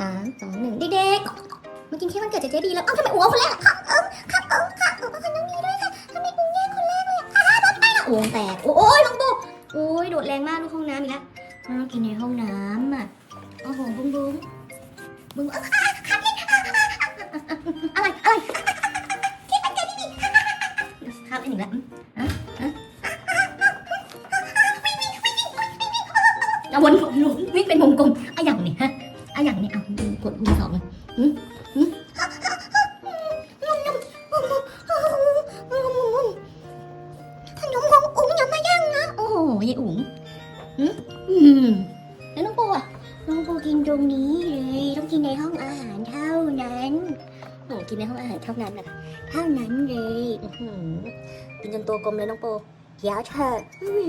สามสองหนึ่งเด็กๆมากินเค้กวันเกิดเจ๊ดีแล้ว เอ้าทำไมอู๋เอาคนแรกอะค่ะเอิมค่ะเอิมค่ะเอิมเอาคนน้องนี้ด้วยค่ะทำไมอู๋แย่งคนแรกเลยอะค่ะรถไปละอู๋แตก โอ้ยน้องบูโอ้ยโดดแรงมากลูกห้องน้ำอีกแล้วมากินในห้องน้ำอะโอ้โหบุ้งบุ้งบุ้งอะอะอะพี่อะอะอะอะอะไรอะไรที่มันเกิดดีๆข้ามไปหนึ่งแล้วอะอะเอาวนวนวนวิ่งเป็นวงกลมอะอย่างนี้ฮะ อะอย่างนี้อะดูกดมือสองเลยหืมหืมขนมของอุ๋งอย่ามาย่างนะ โอ้โหยายอุ๋งหืมอืมแล้วน้องปูอะน้องปูกินตรงนี้เลยต้องกินในห้องอาหารเท่านั้นโอ้กินในห้องอาหารเท่านั้นนะคะเท่านั้นเลยอื้อหือกินจนตัวกลมเลยน้องปูเดี๋ยวเถอะอุ้ย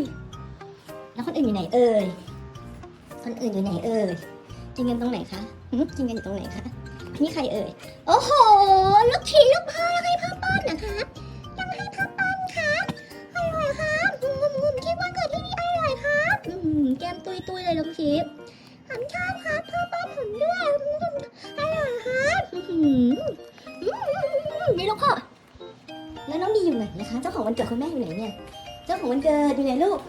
แล้วคนอื่นอยู่ไหนเอ่ยคนอื่นอยู่ไหนเอ่ย กินกันตรงไหนคะกินกันอยู่ตรงไหนคะนี่ใครเอ่ย โอ้โห ลูกชิ้นลูกพ่อยังให้พ่อป้อนนะคะยังให้พ่อป้อนครับอร่อยครับอืมคิดว่าเกิดที่นี่อร่อยครับแก้มตุยตุยเลยลูกชิ้นผมชอบครับพ่อป้อนผมด้วยอืมอร่อยครับนี่ลูกพ่อแล้วน้องดีอยู่ไหนนะคะ เจ้าของวันเกิดคุณแม่อยู่ไหนเนี่ย เจ้าของวันเกิดอยู่ไหนลูก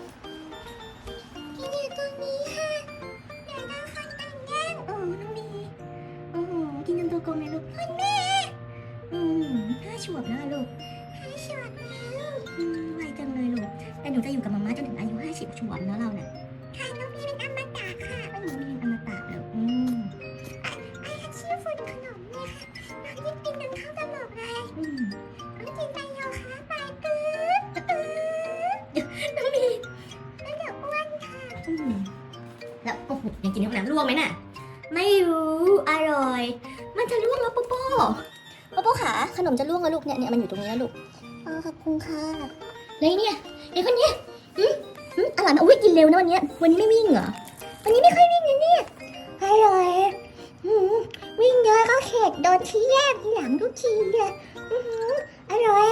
กินจนตัวกลมเลยลูกคุณแม่ อืมห้าขวบแล้วลูกห้าขวบแล้วอืมไวจังเลยลูก แต่หนูจะอยู่กับมาม่าจนถึงอายุห้าสิบขวบแล้วเราเนี่ยค่ะน้องพี่เป็นอมตะค่ะเป็นหนูเป็นอมตะแล้วอืมไอ้ไอ้ชื่อฝุ่นขนมเนี่ยค่ะน้องยิ่งกินจนเข้าวตลกเลยอืมน้องกินไปโยคะไปปื๊ดปื๊ดน้องดีแล้วเดี๋ยวอ้วนค่ะอืมแล้วโอ้โหยังกินในห้องน้ำร่วงไหมน่ะ ไม่รู้ อร่อย จะล่วงแล้วโปโป้โปโป้ขาขนมจะล่วงแล้วลูกเนี่ยเนี่ยมันอยู่ตรงนี้แล้วลูกอ๋อขอบคุณค่ะเลยเนี่ยไอ้คนเนี้ยอืมหืมอร่อยมากอุ้ยกินเร็วนะวันเนี้ยวันนี้ไม่วิ่งเหรอวันนี้ไม่ค่อยวิ่งนะเนี่ยอร่อยอืมวิ่งเยอะก็เข็ดโดนที่แยกทีหลังทุกทีเลยอื้อหืออร่อย